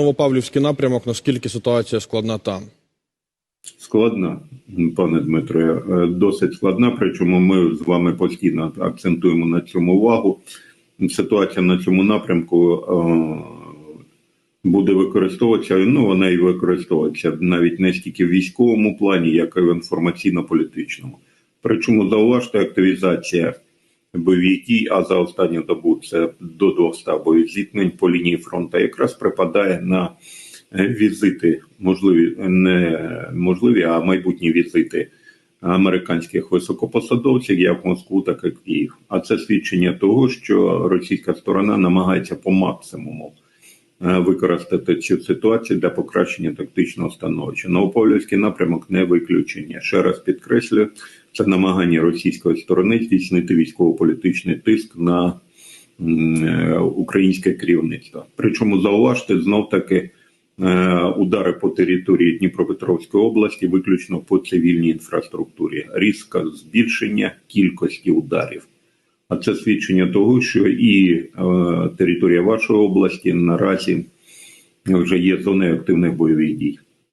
Новопавлівський напрямок, наскільки ситуація складна там? Складна, пане Дмитре, е, досить складна. Причому ми з вами постійно акцентуємо на цьому увагу. Ситуація на цьому напрямку е, буде використовуватися. Ну вона і використовується навіть не стільки в військовому плані, як і в інформаційно-політичному. Причому зауважте активізація бойових дій, а за останню добу це до 200 бойових зіткнень по лінії фронту, якраз припадає на е, візити, можливі не можливі, а майбутні візити американських високопосадовців як в Москву, так і Київ. А це свідчення того, що російська сторона намагається по максимуму е, використати цю ситуацію для покращення тактичного становища. Новополівський напрямок не виключення. Ще раз підкреслюю, це намагання російської сторони здійснити військово-політичний тиск на е, українське керівництво. Причому зауважте знов таки е, удари по території Дніпропетровської області виключно по цивільній інфраструктурі. Різке збільшення кількості ударів. А це свідчення того, що і е, територія вашої області наразі вже є зоною активних бойових дій.